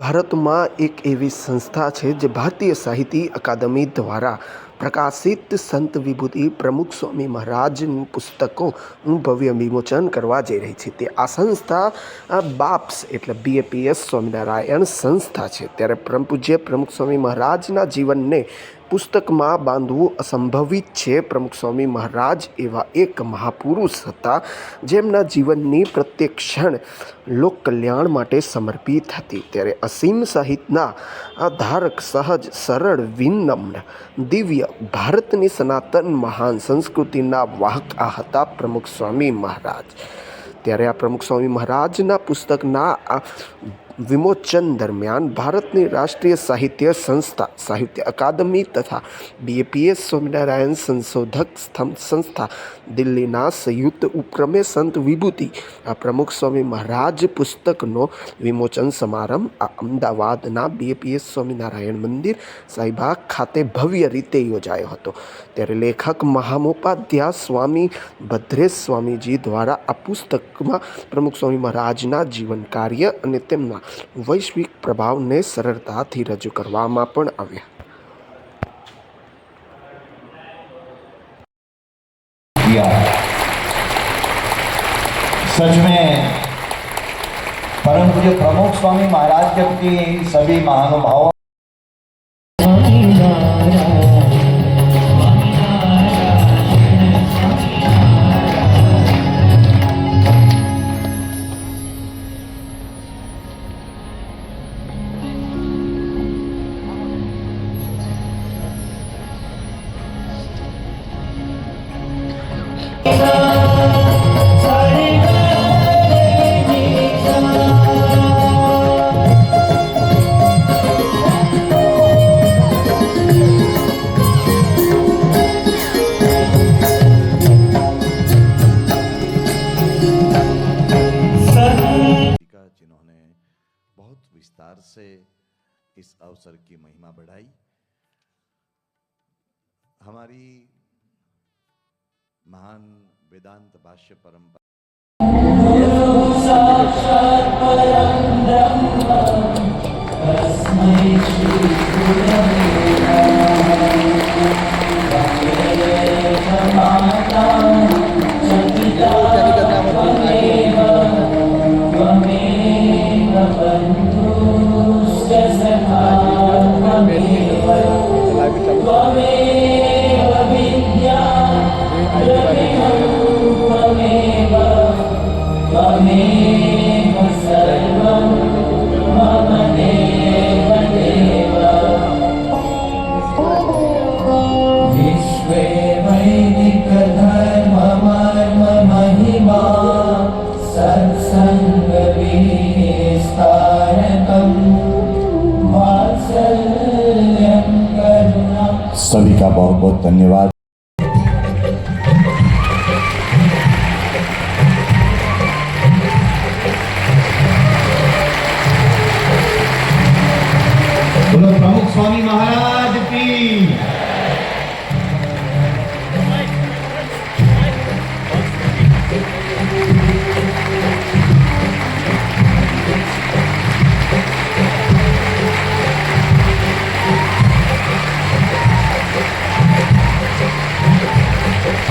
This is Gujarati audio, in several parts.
ભારતમાં એક એવી સંસ્થા છે જે ભારતીય સાહિત્ય અકાદમી દ્વારા પ્રકાશિત સંત વિભૂતિ પ્રમુખ સ્વામી મહારાજનું પુસ્તકોનું ભવ્ય વિમોચન કરવા જઈ રહી છે. તે આ સંસ્થા, આ બાપ્સ એટલે બીએપીએસ સ્વામિનારાયણ સંસ્થા છે. ત્યારે પરમ પૂજ્ય પ્રમુખ સ્વામી મહારાજના જીવનને પુસ્તકમાં બાંધવું અસંભવિત છે. પ્રમુખ સ્વામી મહારાજ એવા એક મહાપુરુષ હતા, જેમના જીવનની પ્રત્યેક ક્ષણ લોક કલ્યાણ માટે સમર્પિત હતી. ત્યારે અસીમ સાહિત્યના ધારક, સહજ, સરળ, વિનમ્ર, દિવ્ય ભારતની સનાતન મહાન સંસ્કૃતિના વાહક આ હતા પ્રમુખ સ્વામી મહારાજ. ત્યારે આ પ્રમુખ સ્વામી મહારાજના પુસ્તકના આ વિમોચન દરમિયાન ભારતની રાષ્ટ્રીય સાહિત્ય સંસ્થા, સાહિત્ય અકાદમી તથા બીએપીએસ સ્વામિનારાયણ સંશોધક સંસ્થા, દિલ્હીના સંયુક્ત ઉપક્રમે સંત વિભૂતિ, આ પ્રમુખ સ્વામી મહારાજ પુસ્તકનો વિમોચન સમારંભ, આ અમદાવાદના બીએપીએસ સ્વામિનારાયણ મંદિર સાહિબાગ ખાતે ભવ્ય રીતે યોજાયો હતો. ત્યારે લેખક મહામોપાધ્યા સ્વામી ભદ્રેશ સ્વામીજી દ્વારા આ પુસ્તકમાં પ્રમુખ સ્વામી મહારાજના જીવન કાર્ય અને તેમના વૈશ્વિક પ્રભાવને સરળતાથી રજૂ કરવામાં પણ આવ્યા किया सच में परम पूज्य प्रमुख स्वामी महाराज जब की सभी महानुभावों विस्तार से इस अवसर की महिमा बढ़ाई। हमारी महान वेदांत भाष्य परंपरा विश्वे सभी का बहुत बहुत धन्यवाद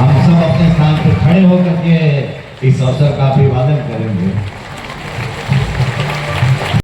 हम सब अपने स्थान पर खड़े होकर के इस अवसर का अभिवादन करेंगे